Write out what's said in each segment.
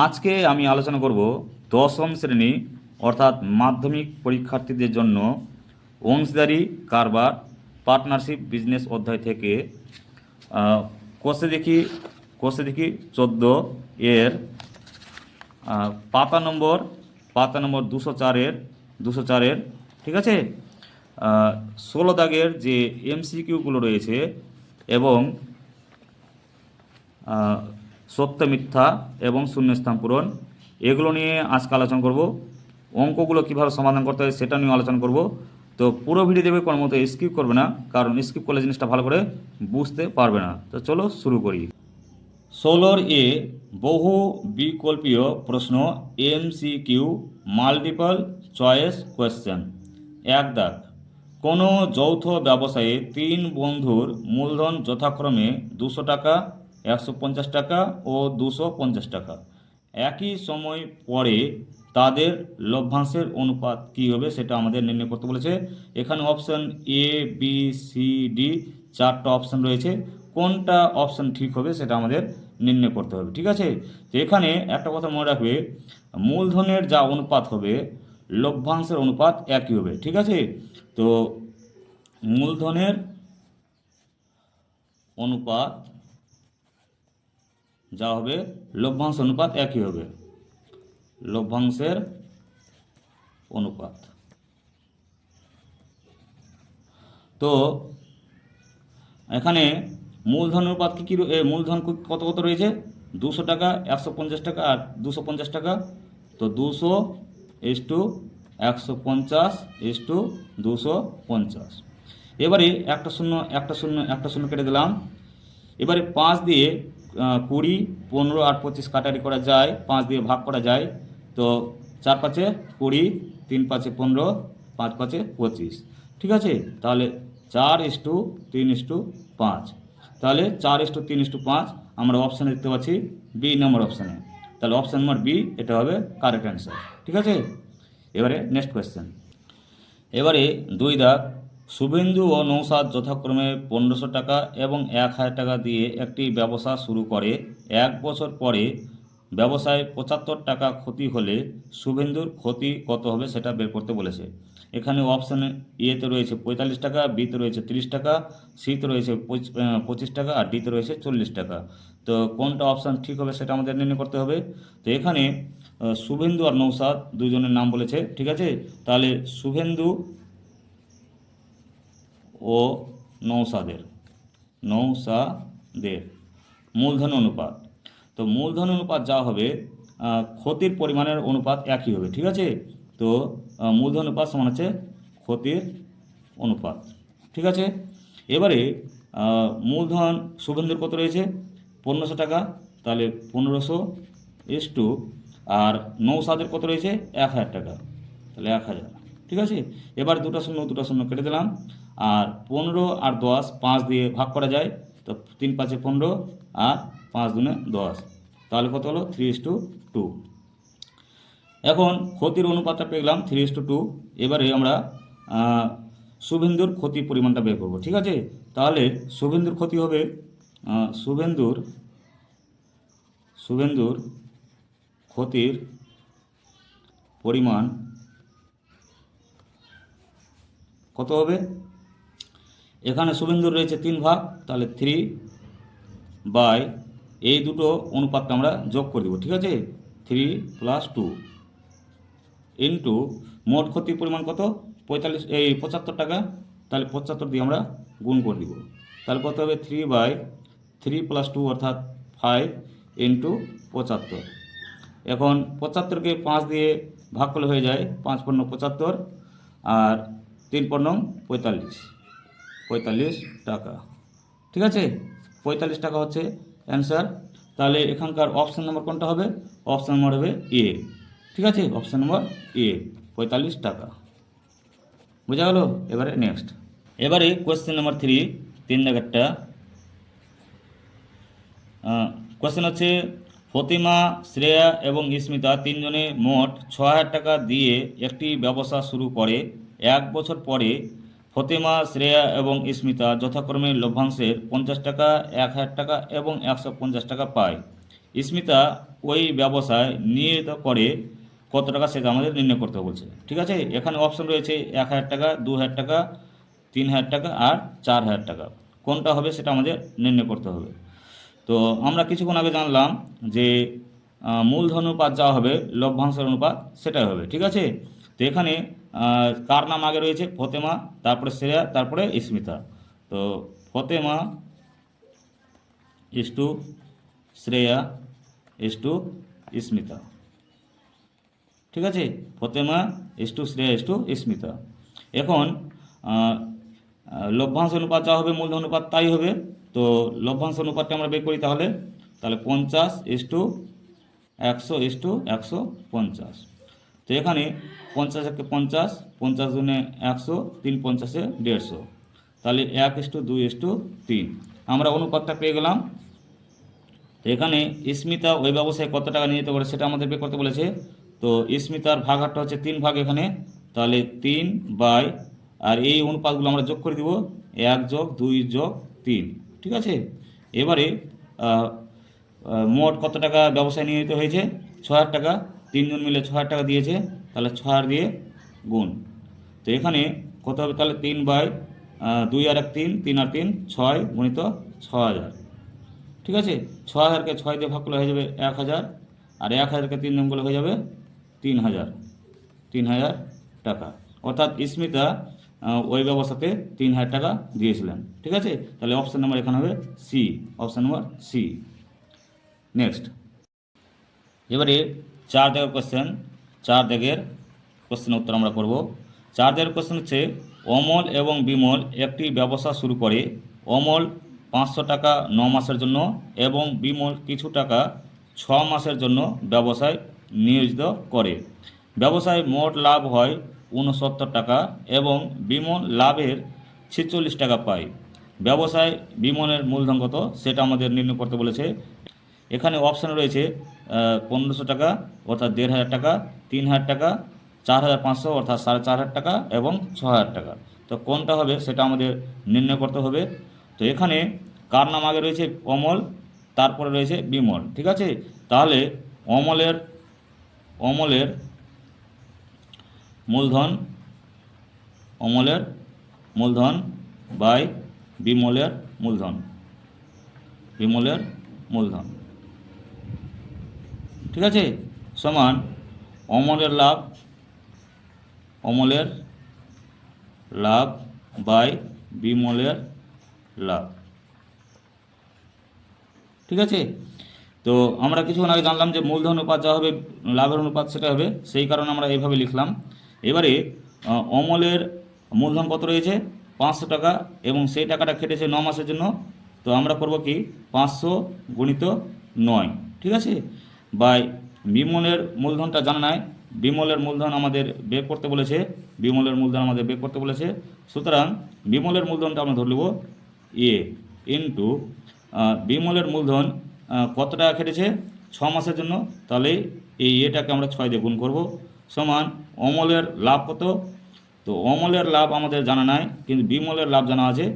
আজকে আমি আলোচনা করব দশম শ্রেণি, অর্থাৎ মাধ্যমিক পরীক্ষার্থীদের জন্য অংশীদারি কারবার পার্টনারশিপ বিজনেস অধ্যায় থেকে কোষে দেখি কোষে দেখি চোদ্দ এর পাতা নম্বর পাতা নম্বর দুশো চারের দুশো চারের, ঠিক আছে? ষোলো দাগের যে এমসিকিউগুলো রয়েছে এবং সত্য, মিথ্যা এবং শূন্যস্থান পূরণ। এগুলো নিয়ে আজকে আলোচনা করব। অঙ্কগুলো কীভাবে সমাধান করতে হয় সেটা নিয়ে আলোচনা করব। তো পুরো ভিডিও দেবে কোনো মতো স্কিপ করবে না, কারণ স্কিপ করলে জিনিসটা ভালো করে বুঝতে পারবে না। তো চলো শুরু করি। ষোলোর এ বহু বিকল্পীয় প্রশ্ন এমসিকিউ মাল্টিপল চয়েস কোয়েশ্চেন এক দাগ, কোনো যৌথ ব্যবসায়ে তিন বন্ধুর মূলধন যথাক্রমে দুশো টাকা একশো পঞ্চাশ টাকা ও দুশো পঞ্চাশ টাকা। একই সময় পরে তাদের লভ্যাংশের অনুপাত কী হবে সেটা আমাদের নির্ণয় করতে বলেছে। এখানে option A B C D চারটা অপশন রয়েছে। কোনটা অপশন ঠিক হবে সেটা আমাদের নির্ণয় করতে হবে, ঠিক আছে? তো এখানে একটা কথা মনে রাখবে, মূলধনের যা অনুপাত হবে, লভ্যাংশের অনুপাত একই হবে, ঠিক আছে? তো মূলধনের অনুপাত যা হবে, লভ্যাংশ অনুপাত একই হবে। লভ্যাংশের অনুপাত। তো, এখানে মূলধন অনুপাত কী কী মূলধন কত কত রয়েছে? দুশো টাকা, একশো পঞ্চাশ টাকা আর দুশো পঞ্চাশ টাকা। তো দুশো এস টু একশো পঞ্চাশ এস টু দুশো পঞ্চাশ। এবারে একটা শূন্য একটা শূন্য একটা শূন্য কেটে দিলাম। এবারে পাঁচ দিয়ে কুড়ি, পনেরো আর পঁচিশ কাটারি করা যায়, পাঁচ দিয়ে ভাগ করা যায়। তো চার পাঁচে কুড়ি, তিন পাঁচে পনেরো, পাঁচ পাঁচে পঁচিশ। ঠিক আছে? তাহলে চার ইস টু তিন ইস টু পাঁচ। তাহলে চার ইস টু তিন ইস টু পাঁচ আমরা অপশানে দেখতে পাচ্ছি বি নম্বর অপশানে। তাহলে অপশান নম্বর বি, এটা হবে কারেক্ট অ্যান্সার। ঠিক আছে? এবারে নেক্সট কোয়েশ্চেন। এবারে দুই দাগ শুভেন্দু ও নৌসাদ যথাক্রমে পনেরোশো টাকা এবং এক হাজার টাকা দিয়ে একটি ব্যবসা শুরু করে। এক বছর পরে ব্যবসায় পঁচাত্তর টাকা ক্ষতি হলে শুভেন্দুর ক্ষতি কত হবে সেটা বের করতে বলেছে। এখানে অপশানে ইয়েতে রয়েছে পঁয়তাল্লিশ টাকা বিতে রয়েছে তিরিশ টাকা সিতে রয়েছে পঁচিশ টাকা আর ডিতে রয়েছে চল্লিশ টাকা। তো কোনটা অপশান ঠিক হবে সেটা আমাদের নির্ণয় করতে হবে। তো এখানে শুভেন্দু আর নৌসাদ দুজনের নাম বলেছে, ঠিক আছে? তাহলে শুভেন্দু ও নৌসাদের নৌসাদের মূলধন অনুপাত। তো মূলধন অনুপাত যা হবে ক্ষতির পরিমাণের অনুপাত একই হবে, ঠিক আছে? তো মূলধন অনুপাত সমান হচ্ছে ক্ষতির অনুপাত, ঠিক আছে? এবারে মূলধন শুভেন্দুর কত রয়েছে? পনেরোশো টাকা, তাহলে পনেরোশো এস টু আর নৌসাদের কত রয়েছে? এক হাজার টাকা, তাহলে এক হাজার, ঠিক আছে? এবার দুটো শূন্য দুটো শূন্য কেটে দিলাম। আর পনেরো আর দশ, পাঁচ দিয়ে ভাগ করা যায়, তো তিন পাঁচে পনেরো আর পাঁচ দুনে দশ। তাহলে কত হলো? থ্রি ইস টু টু এখন ক্ষতির অনুপাতটা পেলাম থ্রি ইস টু টু এবারে আমরা শুভেন্দুর ক্ষতির পরিমাণটা বের করব, ঠিক আছে? তাহলে শুভেন্দুর ক্ষতি হবে শুভেন্দুর শুভেন্দুর ক্ষতির পরিমাণ কত হবে? এখানে শুভেন্দুর রয়েছে তিন ভাগ, তাহলে থ্রি বাই এই দুটো অনুপাতটা আমরা যোগ করে দেবো, ঠিক আছে? থ্রি প্লাস টু ইন্টু মোট ক্ষতির পরিমাণ কত? পঁয়তাল্লিশ, এই পঁচাত্তর টাকা, তাহলে পঁচাত্তর দিয়ে আমরা গুণ করে দিব। তাহলে কত হবে? Three by three plus two অর্থাৎ ফাইভ ইন্টু পঁচাত্তর। এখন পঁচাত্তরকে পাঁচ দিয়ে ভাগ করলে হয়ে যায় পাঁচ পণ্য পঁচাত্তর আর তিন পণ্য পঁয়তাল্লিশ। পঁয়তাল্লিশ টাকা। ঠিক আছে? পঁয়তাল্লিশ টাকা হচ্ছে অ্যান্সার তাহলে এখানকার অপশান নম্বর কোনটা হবে? অপশান নম্বর হবে এ ঠিক আছে? অপশান নম্বর এ পঁয়তাল্লিশ টাকা। বোঝা গেল? এবারে নেক্সট এবারে কোয়েশ্চেন নাম্বার থ্রি তিন দাগেরটা কোয়েশ্চেন হচ্ছে ফতিমা শ্রেয়া এবং ইস্মিতা তিনজনে মোট ছ হাজার টাকা দিয়ে একটি ব্যবসা শুরু করে। এক বছর পরে ফতিমা, শ্রেয়া এবং ইস্মিতা যথাক্রমে লভ্যাংশের পঞ্চাশ টাকা, এক হাজার টাকা এবং একশো পঞ্চাশ টাকা পায়। স্মিতা ওই ব্যবসায় নিয়োজিত করে কত টাকা সেটা আমাদের নির্ণয় করতে বলছে। ঠিক আছে? এখানে অপশন রয়েছে এক হাজার টাকা, দু হাজার টাকা, তিন হাজার টাকা আর চার হাজার টাকা। কোনটা হবে সেটা আমাদের নির্ণয় করতে হবে। তো আমরা কিছুক্ষণ আগে জানলাম যে মূলধন অনুপাত যা হবে, লভ্যাংশের অনুপাত সেটাই হবে। ঠিক আছে? তো এখানে কার নাম আগে রয়েছে? ফতেমা, তারপরে শ্রেয়া, তারপরে স্মিতা। তো Fatema is to Shreya is to Smita. ঠিক আছে? Fatema is to Shreya is to Smita. এখন লভ্যাংশ অনুপাত যা হবে, মূলধন অনুপাত তাই হবে। তো লভ্যাংশ অনুপাতটা আমরা বের করি তাহলে। তাহলে পঞ্চাশ ইস টু একশো ইস টু একশো পঞ্চাশ। তো এখানে পঞ্চাশ একে পঞ্চাশ পঞ্চাশ দুনে একশো, তিন পঞ্চাশে দেড়শো। তাহলে এক ইস টু দুই ইস টু তিন। আমরা অনুপাতটা পেয়ে গেলাম। তো এখানে স্মিতা ওই ব্যবসায় কত টাকা নিয়ে যেতে পারে সেটা আমাদের বের করতে বলেছে। তো স্মিতার ভাগারটা হচ্ছে তিন ভাগ এখানে। তাহলে তিন বাই, আর এই অনুপাতগুলো আমরা যোগ করে দিব। এক যোগ দুই যোগ তিন। ঠিক আছে? এবারে মোট কত টাকা ব্যবসায় নিয়ে যেতে হয়েছে? ছ হাজার টাকা। তিনজন মিলে ছ হাজার টাকা দিয়েছে, তাহলে ছ হাজার দিয়ে গুণ। তো এখানে কত হবে? তাহলে তিন বাই দুই আর এক তিন তিন আর তিন, ছয় গুণিত ছ হাজার। ঠিক আছে? ছ হাজারকে ছয় দিয়ে ভাগ করলে হয়ে যাবে এক হাজার, আর এক হাজারকে তিন দিন করলে হয়ে যাবে তিন হাজার তিন হাজার টাকা। অর্থাৎ স্মিতা ওই ব্যবস্থাতে তিন হাজার টাকা দিয়েছিলেন। ঠিক আছে? তাহলে অপশান নাম্বার এখানে হবে C option number C next এবারে চার দাগের কোশ্চেন চার দাগের কোশ্চেনের উত্তর আমরা করব। চার দাগের কোশ্চেন হচ্ছে, অমল এবং বিমল একটি ব্যবসা শুরু করে অমল পাঁচশো টাকা ন মাসের জন্য এবং বিমল কিছু টাকা ছ মাসের জন্য ব্যবসায় নিয়োজিত করে। ব্যবসায় মোট লাভ হয় উনসত্তর টাকা এবং বিমল লাভের ছেচল্লিশ টাকা পায়। ব্যবসায় বিমলের মূলধন কত সেটা আমাদের নির্ণয় করতে বলেছে। এখানে অপশান রয়েছে পনেরোশো টাকা, অর্থাৎ দেড় হাজার টাকা তিন হাজার টাকা চার হাজার পাঁচশো, অর্থাৎ সাড়ে চার হাজার টাকা এবং ছ হাজার টাকা। তো কোনটা হবে সেটা আমাদের নির্ণয় করতে হবে। তো এখানে কার নাম আগে রয়েছে? অমল, তারপরে রয়েছে বিমল, ঠিক আছে? তাহলে অমলের অমলের মূলধন অমলের মূলধন বাই বিমলের মূলধন। বিমলের মূলধন। ঠিক আছে? সমান অমলের লাভ অমলের লাভ বাই বিমলের লাভ। ঠিক আছে? তো আমরা কিছুক্ষণ আগে জানলাম যে মূলধন অনুপাত যা হবে, লাভের অনুপাত সেটা হবে, সেই কারণে আমরা এইভাবে লিখলাম। এবারে অমলের মূলধন কত রয়েছে? পাঁচশো টাকা এবং সেই টাকাটা কেটেছে ন মাসের জন্য। তো আমরা করব কি? পাঁচশো গুণিত নয়। ঠিক আছে? বাই বিমলের মূলধনটা জানা নাই। বিমলের মূলধন আমাদের বের করতে বলেছে। বিমলের মূলধন আমাদের বের করতে বলেছে। সুতরাং বিমলের মূলধনটা আমরা ধরে নেব এ ইন্টু বিমলের মূলধন কত টাকা কেটেছে? ছ মাসের জন্য। তাহলে এই এটাকে আমরা ছয় দিয়ে গুণ করব। সমান অমলের লাভ কত? তো অমলের লাভ আমাদের জানা নাই, কিন্তু বিমলের লাভ জানা আছে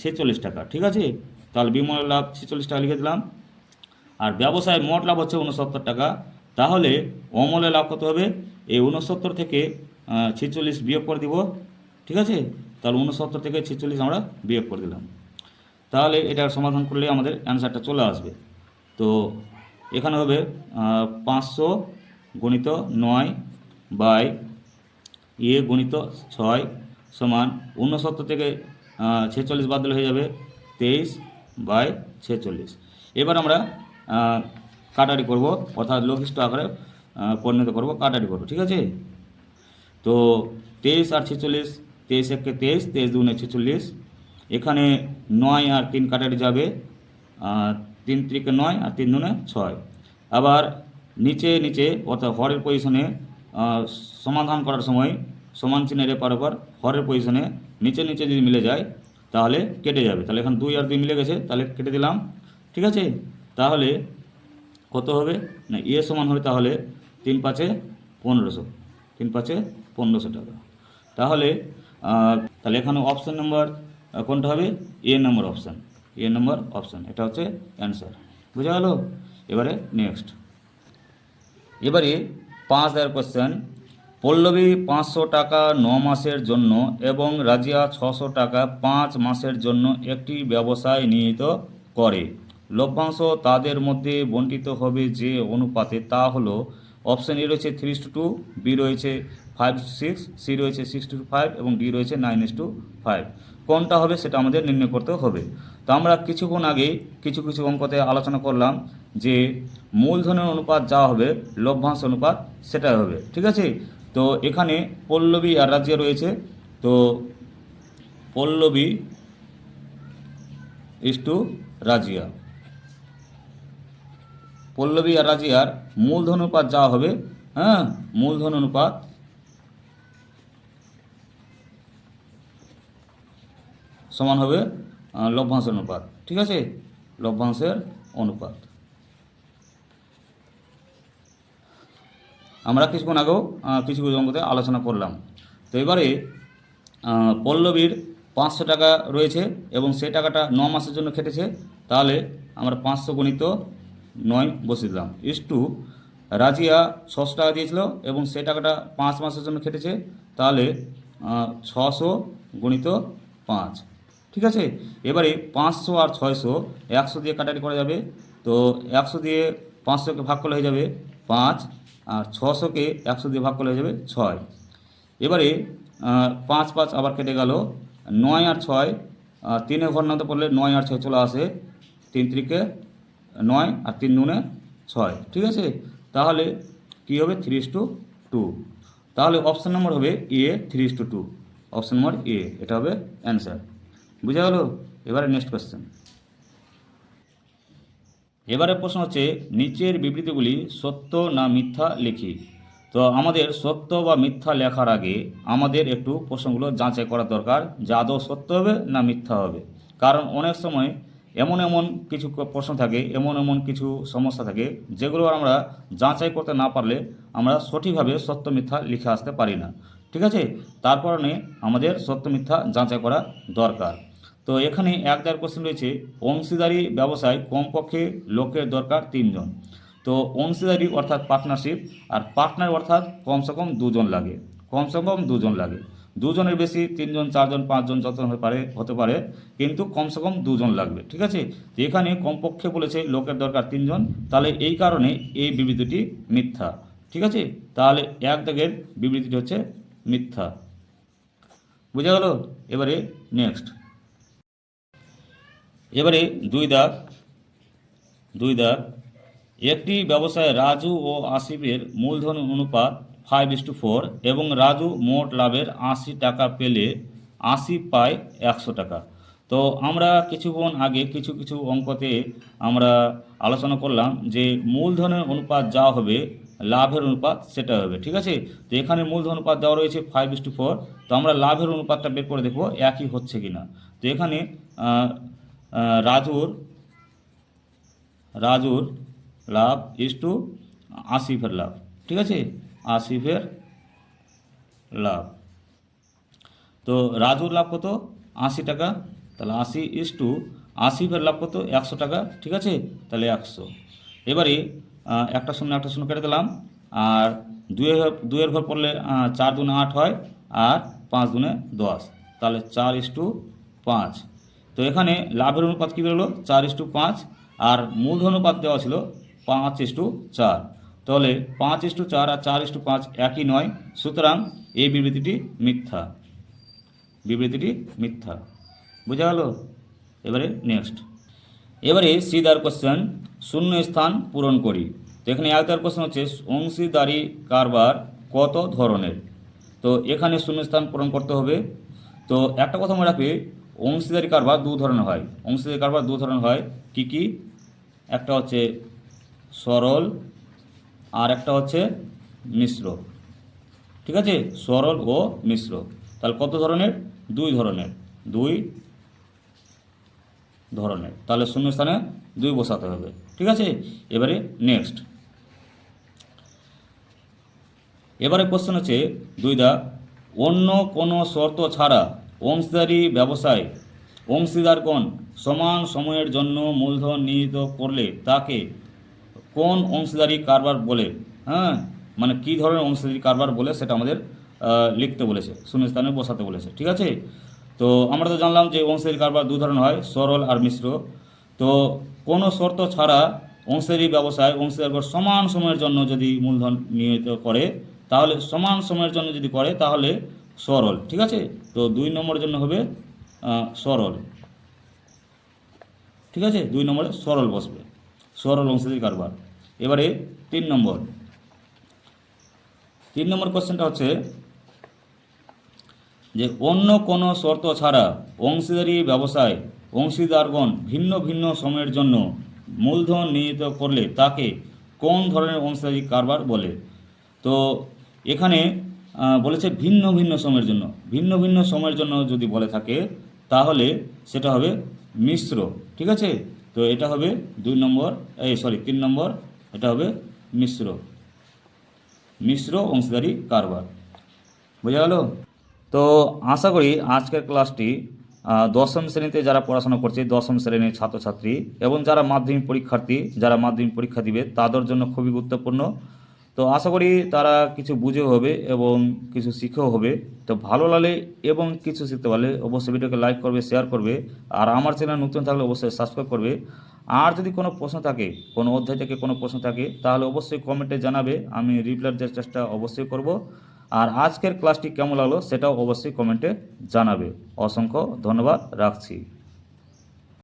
ছেচল্লিশ টাকা। ঠিক আছে? তাহলে বিমলের লাভ ছেচল্লিশ টাকা লিখে দিলাম। আর ব্যবসায় মোট লাভ হচ্ছে উনসত্তর টাকা। তাহলে অমলে লাভ কত হবে? এই উনসত্তর থেকে ছেচল্লিশ বিয়োগ করে দিব, ঠিক আছে? তাহলে উনসত্তর থেকে ছেচল্লিশ আমরা বিয়োগ করে দিলাম। তাহলে এটার সমাধান করলে আমাদের অ্যান্সারটা চলে আসবে। তো এখানে হবে পাঁচশো গণিত নয় বাই এ গণিত ছয় সমান উনসত্তর থেকে ছেচল্লিশ বাদ দিলে হয়ে যাবে তেইশ বাই ছেচল্লিশ। এবার আমরা কাটারি করব, অর্থাৎ লঘিষ্ঠ আকারে পরিণত করব কাটারি করব, ঠিক আছে? তো তেইশ আর ছেচল্লিশ, তেইশ একে তেইশ তেইশ দুগুণে ছেচল্লিশ, এখানে নয় আর তিন কাটারি যাবে তিন ত্রিকে নয় আর তিন দুনে ছয়। আবার নিচে নিচে, অর্থাৎ হরের পজিশনে সমাধান করার সময় সমান চিহ্নের এপার ওপার হরের পজিশনে নিচে নিচে যদি মিলে যায়, তাহলে কেটে যাবে। তাহলে এখন দুই আর দুই মিলে গেছে, তাহলে কেটে দিলাম, ঠিক আছে? তাহলে কত হবে? না, এ সমান হবে তাহলে তিন পাঁচে পনেরোশো। তিন পাঁচে পনেরোশো টাকা। তাহলে তাহলে এখানে অপশান নম্বর কোনটা হবে? এ নম্বর অপশান এ নম্বর অপশান এটা হচ্ছে অ্যান্সার বুঝা গেল? এবারে নেক্সট এবারে পাঁচ হাজার কোশ্চেন পল্লবী পাঁচশো টাকা ন মাসের জন্য এবং রাজিয়া ছশো টাকা পাঁচ মাসের জন্য একটি ব্যবসায় নিহিত করে। লভ্যাংশ তাদের মধ্যে বণ্টিত হবে যে অনুপাতে তা হলো অপশন এ রয়েছে থ্রি টু টু বি রয়েছে ফাইভ সিক্স সি রয়েছে সিক্স টু ফাইভ এবং ডি রয়েছে নাইন এস টু ফাইভ কোনটা হবে সেটা আমাদের নির্ণয় করতে হবে। তো আমরা কিছুক্ষণ আগে কিছু কিছু অঙ্কতে আলোচনা করলাম যে মূলধনের অনুপাত যা হবে, লভ্যাংশ অনুপাত, সেটাই হবে। ঠিক আছে? তো এখানে পল্লবী আর রাজ্য রয়েছে। তো পল্লবী ইস টু রাজিয়া। পল্লবী আর রাজিয়ার মূলধন অনুপাত যা হবে হ্যাঁ মূলধন অনুপাত সমান হবে লভ্যাংশ অনুপাত, ঠিক আছে? লভ্যাংশের অনুপাত। আমরা কিছুক্ষণ আগেও কিছু কিছু অঙ্কতে আলোচনা করলাম। তো এবারে পল্লবীর পাঁচশো টাকা রয়েছে এবং সেই টাকাটা ন মাসের জন্য খেটেছে, তাহলে আমরা পাঁচশো গণিত নয় বসিয়ে দিলাম ইস টু রাজিয়া ছশো টাকা দিয়েছিল এবং সেই টাকাটা পাঁচ মাসের জন্য খেটেছে, তাহলে ছশো গণিত পাঁচ। ঠিক আছে? এবারে পাঁচশো আর ছয়শো একশো দিয়ে কাটারি করা যাবে। তো একশো দিয়ে পাঁচশোকে ভাগ করলে হয়ে যাবে পাঁচ, আর ছশোকে একশো দিয়ে ভাগ করলে হয়ে যাবে ছয়। এবারে পাঁচ পাঁচ আবার কেটে গেল। নয় আর ছয় তিনে ঘর নামতে পড়লে নয় আর ছয় চলে আসে। তিন ত্রিকে নয় আর তিন দুনে ছয়, ঠিক আছে? তাহলে কী হবে? থ্রি টু টু তাহলে অপশান নম্বর হবে A three two two option number A এটা হবে অ্যান্সার বুঝা গেল? এবারে নেক্সট কোয়েশ্চেন এবারে প্রশ্ন হচ্ছে, নিচের বিবৃতিগুলি সত্য না মিথ্যা লিখি? তো আমাদের সত্য বা মিথ্যা লেখার আগে আমাদের একটু প্রশ্নগুলো যাচাই করা দরকার যে আদৌ সত্য হবে না মিথ্যা হবে। কারণ অনেক সময় এমন এমন কিছু প্রশ্ন থাকে, এমন এমন কিছু সমস্যা থাকে, যেগুলো আমরা যাচাই করতে না পারলে আমরা সঠিকভাবে সত্য মিথ্যা লিখে আসতে পারি না। ঠিক আছে? তার কারণে আমাদের সত্য মিথ্যা যাচাই করা দরকার। তো এখানে এক দেড় কোশ্চেন রয়েছে, অংশীদারি ব্যবসায় কমপক্ষে লোকের দরকার তিনজন। তো অংশীদারি অর্থাৎ পার্টনারশিপ আর পার্টনার অর্থাৎ কমসে কম দুজন লাগে। কমসে কম দুজন লাগে। দুজনের বেশি, তিনজন, চারজন, পাঁচজন যতজন হতে পারে হতে পারে, কিন্তু কমসে কম দুজন লাগবে, ঠিক আছে? এখানে কমপক্ষে বলেছে লোকের দরকার তিনজন, তাহলে এই কারণে এই বিবৃতিটি মিথ্যা, ঠিক আছে? তাহলে এক দাগের বিবৃতিটি হচ্ছে মিথ্যা। বুঝা গেল? এবারে নেক্সট এবারে দুই দাগ দুই দাগ। একটি ব্যবসায় রাজু ও আসিফের মূলধন অনুপাত ফাইভ ইস টু ফোর এবং রাজু মোট লাভের আশি টাকা পেলে আসিফ পায় একশো টাকা। তো আমরা কিছুক্ষণ আগে কিছু কিছু অঙ্কতে আমরা আলোচনা করলাম যে মূলধনের অনুপাত যা হবে, লাভের অনুপাত সেটা হবে, ঠিক আছে? তো এখানে মূলধন অনুপাত দেওয়া রয়েছে ফাইভ ইস টু ফোর তো আমরা লাভের অনুপাতটা বের করে দেখব একই হচ্ছে কি না তো এখানে রাজুর রাজুর লাভ ইস টু আসিফের লাভ, ঠিক আছে? আসিফের লাভ। তো রাজুর লাভ কত? আশি টাকা। তাহলে আশি ইস টু আসিফের লাভ কত? একশো টাকা। ঠিক আছে? তাহলে একশো। এবারে একটা শূন্য একটা শূন্য কেটে দিলাম। আর দুয়ের দুয়ের ঘর পড়লে চার দুনে আট হয় আর পাঁচ দুনে দশ। তাহলে চার ইস টু পাঁচ। তো এখানে লাভের অনুপাত কী বেরোলো? চার ইস টু পাঁচ। আর মূলধন অনুপাত দেওয়া ছিল পাঁচ ইস টু চার। তাহলে পাঁচ ইস্টু চার আর চার ইস্টু পাঁচ একই নয়। সুতরাং এই বিবৃতিটি মিথ্যা। বিবৃতিটি মিথ্যা। বোঝা গেল? এবারে নেক্সট এবারে সিদার কোশ্চেন শূন্য স্থান পূরণ করি। তো এখানে এক দার কোশ্চেন হচ্ছে, অংশীদারি কারবার কত ধরনের? তো এখানে শূন্য স্থান পূরণ করতে হবে। তো একটা কথা মনে রাখবে, অংশীদারি কারবার দু ধরনের হয়। অংশীদারি কারবার দু ধরনের হয়। কি কি? একটা হচ্ছে সরল আর একটা হচ্ছে মিশ্র। ঠিক আছে? সরল ও মিশ্র। তাহলে কত ধরনের? দুই ধরনের। দুই ধরনের। তাহলে শূন্য স্থানে দুই বসাতে হবে। ঠিক আছে? এবারে নেক্সট এবারে কোশ্চেন হচ্ছে, দুই দা, অন্য কোনো শর্ত ছাড়া অংশীদারি ব্যবসায় অংশীদারগণ সমান সময়ের জন্য মূলধন নিহিত করলে তাকে কোন অংশীদারি কারবার বলে হ্যাঁ? মানে কী ধরনের অংশীদারি কারবার বলে সেটা আমাদের লিখতে বলেছে, শূন্যস্থানে বসাতে বলেছে, ঠিক আছে? তো আমরা তো জানলাম যে অংশীদারি কারবার দু ধরনের হয়, সরল আর মিশ্র। তো কোনো শর্ত ছাড়া অংশীদারি ব্যবসায় অংশীদার সমান সময়ের জন্য যদি মূলধন নিয়োজিত করে, তাহলে সমান সময়ের জন্য যদি করে, তাহলে সরল, ঠিক আছে? তো দুই নম্বরের জন্য হবে সরল, ঠিক আছে? দুই নম্বরে সরল বসবে। সরল অংশীদারি কারবার। এবারে তিন নম্বর। তিন নম্বর কোশ্চেনটা হচ্ছে যে অন্য কোনো শর্ত ছাড়া অংশীদারি ব্যবসায় অংশীদারগণ ভিন্ন ভিন্ন সময়ের জন্য মূলধন নিহিত করলে তাকে কোন ধরনের অংশীদারি কারবার বলে? তো এখানে বলেছে ভিন্ন ভিন্ন সময়ের জন্য। ভিন্ন ভিন্ন সময়ের জন্য যদি বলে থাকে, তাহলে সেটা হবে মিশ্র। ঠিক আছে? তো এটা হবে দুই নম্বর, এই সরি তিন নম্বর, এটা হবে মিশ্র। মিশ্র অংশীদারি কারবার। বোঝা গেল? তো আশা করি আজকের ক্লাসটি দশম শ্রেণীতে যারা পড়াশোনা করছে, দশম শ্রেণির ছাত্রছাত্রী এবং যারা মাধ্যমিক পরীক্ষার্থী, যারা মাধ্যমিক পরীক্ষা দিবে, তাদের জন্য খুবই গুরুত্বপূর্ণ। তো আশা করি তারা কিছু বুঝেও হবে এবং কিছু শিখেও হবে। তো ভালো লাগলে এবং কিছু শিখতে পারলে অবশ্যই ভিডিওকে লাইক করবে শেয়ার করবে আর আমার চ্যানেল নতুন থাকলে অবশ্যই সাবস্ক্রাইব করবে। আর যদি কোনো প্রশ্ন থাকে, কোনো অধ্যায় থেকে কোনো প্রশ্ন থাকে, তাহলে অবশ্যই কমেন্টে জানাবে, আমি রিপ্লাই দেওয়ার চেষ্টা অবশ্যই করব। আর আজকের ক্লাসটি কেমন লাগল সেটাও অবশ্যই কমেন্টে জানাবে। অসংখ্য ধন্যবাদ, রাখছি।